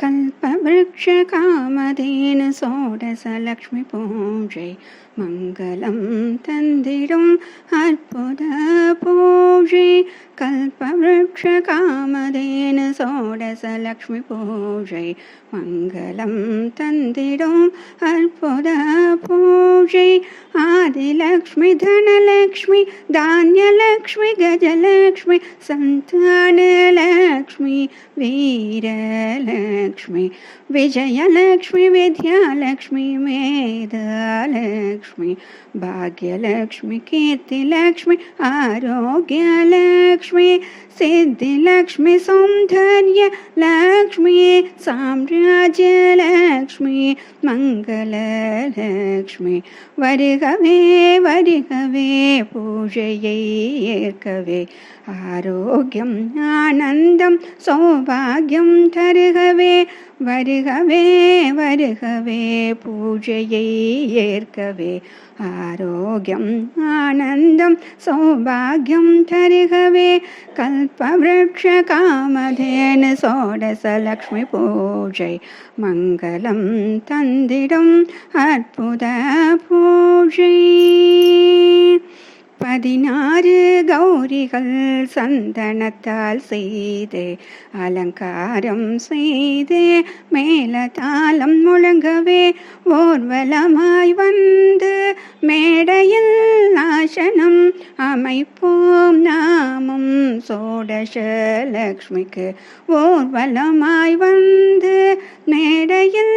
कल्पवृक्षकामधेन षोडशलक्ष्मीपूजै मङ्गलं तन्दिरम् अर्बुदपूजै लक्ष्मी षोडशलक्ष्मीपूजै मङ्गलं अर्पुद अर्बुदपूजै आदिलक्ष्मी धनलक्ष्मी धान्यलक्ष्मी गजलक्ष्मी सन्तानलक्ष्मि वीरलक्ष्मि लक्ष्मी विजयलक्ष्मी विद्यालक्ष्मी लक्ष्मी मेधा लक्ष्मी भाग्य लक्ष्मी कीर्ति लक्ष्मी लक्ष्मी साम्राज्यलक्ष्मी लक्ष्मी वरिगवे वरिगवे पूजयै कवे आरोग्यम् आनन्दं सौभाग्यं धर्हवे வருகவே வருகவே பூஜையை ஏற்கவே ஆரோக்கியம் ஆனந்தம் சௌபாகியம் தருகவே கல்பவக்ஷ காமதேனு சோடசலக்ஷ்மி பூஜை மங்களம் தந்திடும் அற்புத பூஜை பதினாறு கௌரிகள் சந்தனத்தால் செய்து அலங்காரம் செய்து மேல தாளம் முழங்கவே ஓர்வலமாய் வந்து மேடையில் நாசனம் அமைப்போம் நாமும் லக்ஷ்மிக்கு ஓர்வலமாய் வந்து மேடையில்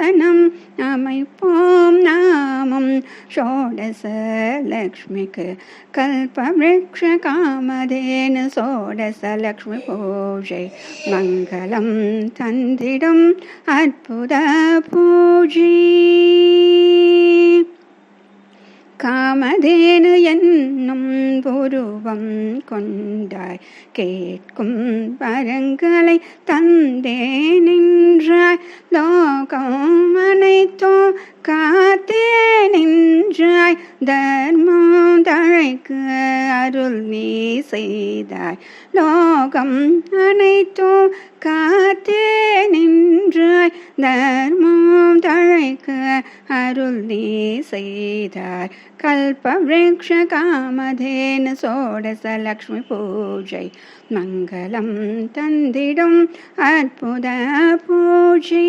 मैपों नामं षोडशलक्ष्मिक कल्पवृक्षकामधेन षोडशलक्ष्मीपूजे मङ्गलं तन्दिडम् अद्भुतपूजी காமதேனு என்னும் உருவம் கொண்டாய் கேட்கும் பரங்களை தந்தே நின்றாய் லோகம் அனைத்தும் காத்தே நின்றாய் தர்மம் தழைக்கு அருள் நீ செய்தாய் லோகம் அனைத்தும் காத்தே நின்றாய் தர்மம் अरुल् कल्प कामधेन सोडस लक्ष्मी पूजै मङ्गलं तन्दि अद्भुत पूजी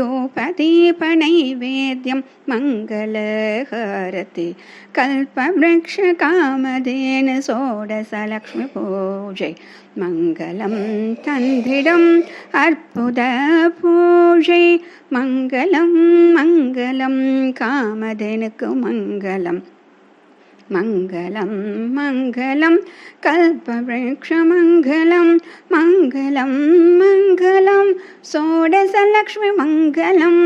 ूपदीपनैवेद्यं मङ्गलहारति कल्पवृक्ष षोडशलक्ष्मीपूजे मङ्गलं तन्दिरं अर्बुदपूजे मङ्गलं मङ्गलं कामधेनकमङ्गलं मङ्गलं मङ्गलं कल्पवृक्षमङ्गलं मङ्गलं मङ्गलम् சோடசலக்ஷ்மி மங்களம்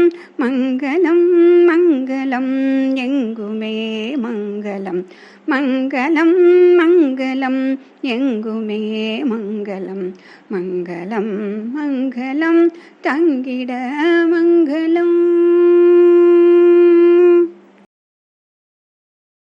மங்களம் மங்களம் எங்குமே மங்களம் மங்களம் மங்களம் எங்குமே மங்களம் மங்களம் மங்களம் தங்கிட மங்களம்